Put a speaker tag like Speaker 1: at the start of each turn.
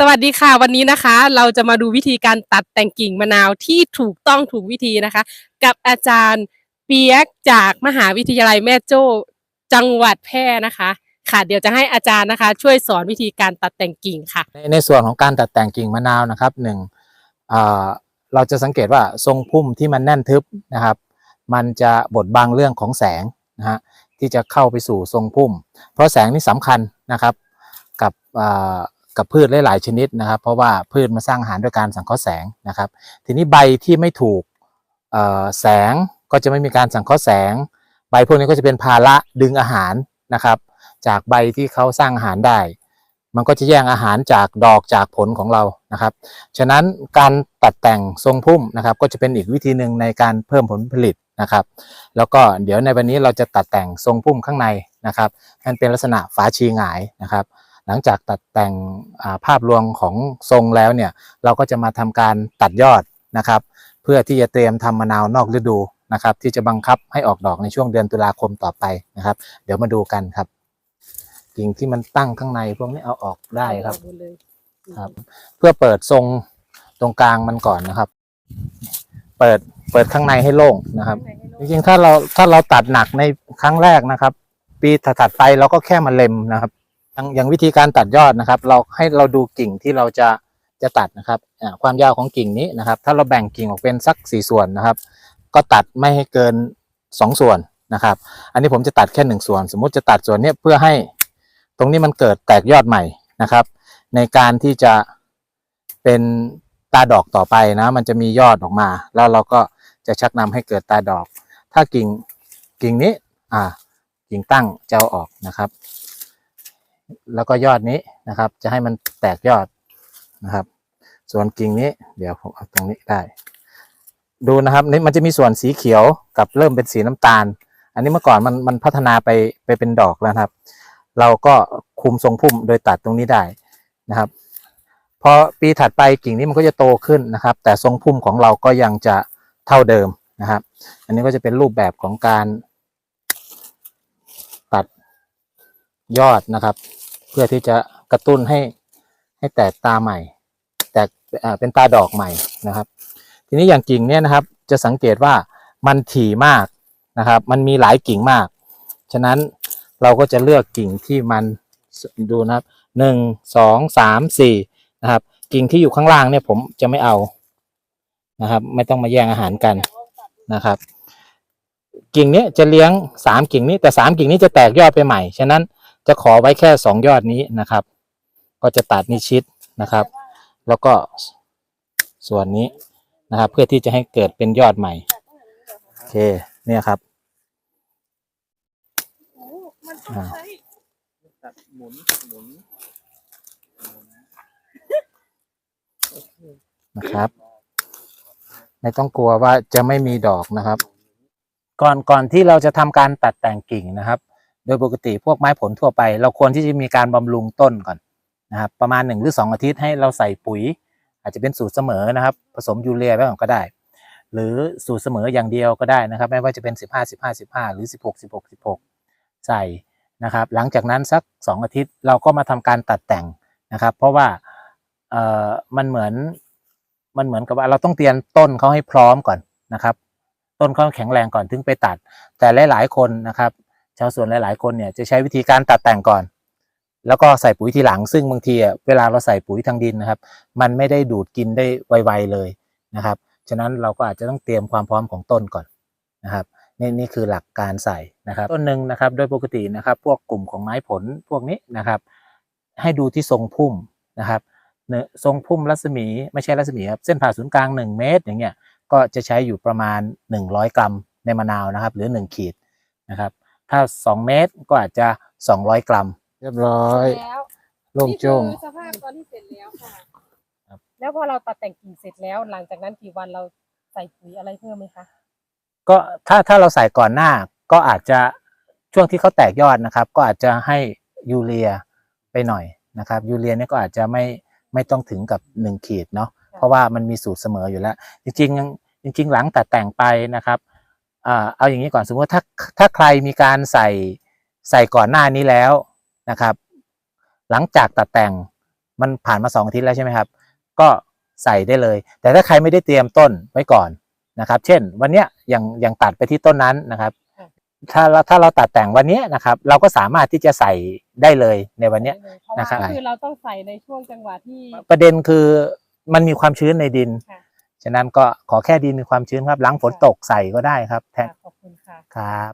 Speaker 1: สวัสดีค่ะวันนี้นะคะ เราจะมาดูวิธีการตัดแต่งกิ่งมะนาวที่ถูกต้องถูกวิธีนะคะ กับอาจารย์เปียกจากมหาวิทยาลัยแม่โจ้จังหวัดแพร่นะคะ ค่ะเดี๋ยวจะให้อาจารย์นะคะ ช่วยสอนวิธีการตัดแต่งกิ่งค่ะ
Speaker 2: ในในส่วนของการตัดแต่งกิ่งมะนาวนะครับหนึ่งอ่าเราจะสังเกตว่าทรงพุ่มที่มันแน่นทึบนะครับ มันจะบดบังเรื่องของแสงนะฮะที่จะเข้าไปสู่ทรงพุ่ม เพราะแสงนี่สำคัญนะครับกับอ่า กับพืชหลายๆชนิดนะครับ เพราะว่าพืชมาสร้างอาหารด้วยการสังเคราะห์แสงนะครับ ทีนี้ใบที่ไม่ถูกแสงก็จะไม่มีการสังเคราะห์แสง ใบพวกนี้ก็จะเป็นภาระดึงอาหารนะครับ จากใบที่เขาสร้างอาหารได้ มันก็จะแย่งอาหารจากดอกจากผลของเรานะครับ ฉะนั้นการตัดแต่งทรงพุ่มนะครับ ก็จะเป็นอีกวิธีหนึ่งในการเพิ่มผลผลิตนะครับ แล้วก็เดี๋ยวในวันนี้เราจะตัดแต่งทรงพุ่มข้างในนะครับให้มันเป็นลักษณะฝาชีหงายนะครับ หลังจากตัดแต่งาภาพรวมของทรงแล้วเนี่ยเราก็จะมาทำการตัดยอดนะครับ เพื่อที่จะเตรียมทำมะนาวนอกฤดูนะครับ ที่จะบังคับให้ออกดอกในช่วงเดือนตุลาคมต่อไปนะครับ เดี๋ยวมาดูกันครับกิ่งที่มันตั้งข้างในพวกนี้เอาออกได้ครับครับ เพื่อเปิดทรงตรงกลางมันก่อนนะครับ เปิดเปิดข้างในให้โล่งนะครับจริงๆถ้าเราถ้าเราตัดหนักในครั้งแรกนะครับ ปีถัดไปเราก็แค่มาเล็มนะครับ อย่างอย่างวิธีการตัดยอดนะครับ เราให้เราดูกิ่งที่เราจะจะตัดนะครับความยาวของกิ่งนี้นะครับ ถ้าเราแบ่งกิ่งออกเป็นสักสี่ส่วนนะครับ ก็ตัดไม่ให้เกินสองส่วนนะครับ อันนี้ผมจะตัดแค่หนึ่งส่วน สมมุติจะตัดส่วนนี้เพื่อให้ตรงนี้มันเกิดแตกยอดใหม่นะครับ ในการที่จะเป็นตาดอกต่อไปนะ มันจะมียอดออกมา แล้วเราก็จะชักนำให้เกิดตาดอก ถ้ากิ่งกิ่งนี้อ่ากิ่งตั้งจะเอาออกนะครับ แล้วก็ยอดนี้นะครับ จะให้มันแตกยอดนะครับ ส่วนกิ่งนี้เดี๋ยวผมเอาตรงนี้ได้ ดูนะครับนี่มันจะมีส่วนสีเขียวกับเริ่มเป็นสีน้ำตาล อันนี้เมื่อก่อนมันมันพัฒนาไปไปเป็นดอกแล้วครับ เราก็คุมทรงพุ่มโดยตัดตรงนี้ได้นะครับพอปีถัดไปกิ่งนี้มันก็จะโตขึ้นนะครับ แต่ทรงพุ่มของเราก็ยังจะเท่าเดิมนะครับ อันนี้ก็จะเป็นรูปแบบของการตัดยอดนะครับ เพื่อที่จะกระตุ้นให้ให้แตกตาใหม่ แตกเป็นตาดอกใหม่นะครับ ทีนี้อย่างกิ่งเนี่ยนะครับ จะสังเกตว่ามันถี่มากนะครับ มันมีหลายกิ่งมาก ฉะนั้นเราก็จะเลือกกิ่งที่มันดูนะครับหนึ่งสองสามสี่นะครับ กิ่งที่อยู่ข้างล่างเนี่ยผมจะไม่เอานะครับ ไม่ต้องมาแย่งอาหารกันนะครับ กิ่งนี้จะเลี้ยงสามกิ่งนี้แต่สามกิ่งนี้จะแตกยอดไปใหม่ ฉะนั้น จะขอไว้แค่สองยอดนี้นะครับ ก็จะตัดนิชิดนะครับ แล้วก็ส่วนนี้นะครับ เพื่อที่จะให้เกิดเป็นยอดใหม่โอเคเนี่ยครับอ่า
Speaker 3: หมุนหมุน
Speaker 2: นะครับ ไม่ต้องกลัวว่าจะไม่มีดอกนะครับ ก่อนก่อนที่เราจะทำการตัดแต่งกิ่งนะครับ โดยปกติพวกไม้ผลทั่วไป เราควรที่จะมีการบำรุงต้นก่อนนะครับประมาณหนึ่งหรือสองอาทิตย์ให้เราใส่ปุ๋ย อาจจะเป็นสูตรเสมอนะครับ ผสมยูเรียไว้ก่อนก็ได้ หรือสูตรเสมออย่างเดียวก็ได้นะครับ ไม่ว่าจะเป็น 15 15 15 หรือ 16 16 16 ใส่นะครับ หลังจากนั้นสัก 2 อาทิตย์เราก็มาทำการตัดแต่งนะครับ เพราะว่าเอ่อมันเหมือนมันเหมือนกับว่าเราต้องเตรียมต้นเขาให้พร้อมก่อนนะครับ ต้นเขาแข็งแรงก่อนถึงไปตัด แต่หลาย ๆ คนนะครับ ชาวสวนหลาย ๆ คนเนี่ยจะใช้วิธีการตัดแต่งก่อน แล้วก็ใส่ปุ๋ยทีหลัง ซึ่งบางทีอะเวลาเราใส่ปุ๋ยทางดินนะครับ มันไม่ได้ดูดกินได้ไวๆเลยนะครับ ฉะนั้นเราก็อาจจะต้องเตรียมความพร้อมของต้นก่อนนะครับนี่นี่คือหลักการใส่นะครับ ต้นหนึ่งนะครับโดยปกตินะครับ พวกกลุ่มของไม้ผลพวกนี้นะครับ ให้ดูที่ทรงพุ่มนะครับทรงพุ่มรัศมีไม่ใช่รัศมีครับเส้นผ่าศูนย์กลาง 1 เมตรอย่างเงี้ยก็จะใช้อยู่ประมาณ 100 กรัมในมะนาวนะครับ หรือ 1 ขีดนะครับ ถ้า2เมตรก็อาจจะ200กรัม เรียบร้อย
Speaker 1: แล้ว
Speaker 2: โล่ง
Speaker 1: นี่
Speaker 2: โจ้ง
Speaker 1: คือสภาพตอนที่เสร็จแล้วค่ะ
Speaker 2: ครับ
Speaker 1: แล้วพอเราตัดแต่งกิ่งเสร็จแล้ว หลังจากนั้นกี่วันเราใส่ปุ๋ยอะไรเพิ่มไหมคะ
Speaker 2: ก็ถ้าถ้าเราใส่ก่อนหน้าก็อาจจะช่วงที่เขาแตกยอดนะครับ ก็อาจจะให้ยูเรียไปหน่อยนะครับยูเรียเนี่ยก็อาจจะไม่ไม่ต้องถึงกับหนึ่งขีดเนาะเพราะว่ามันมีสูตรเสมออยู่แล้ว จริงๆจริง ๆ หลังตัดแต่งไปนะครับอ่า เอาอย่างนี้ก่อนสมมติว่าถ้าถ้าใครมีการใส่ใส่ก่อนหน้านี้แล้วนะครับ หลังจากตัดแต่งมันผ่านมาสองอาทิตย์แล้วใช่ไหมครับ ก็ใส่ได้เลย แต่ถ้าใครไม่ได้เตรียมต้นไว้ก่อนนะครับ เช่น วันเนี้ยยังยังตัดไปที่ต้นนั้นนะครับ ถ้าเราถ้าเราตัดแต่งวันเนี้ยนะครับ เราก็สามารถที่จะใส่ได้เลยในวันเนี้ย
Speaker 1: เพราะ
Speaker 2: นะ
Speaker 1: ว่า
Speaker 2: ครับ
Speaker 1: คือเราต้องใส่ในช่วงจังหวะที่
Speaker 2: ประเด็นคือมันมีความชื้นในดิน
Speaker 1: ค่ะ
Speaker 2: ฉะนั้นก็ขอแค่ดินมีความชื้นครับหลังฝนตกใส่ก็ได้ครับแทน
Speaker 1: ขอบคุณค่ะ
Speaker 2: ครับ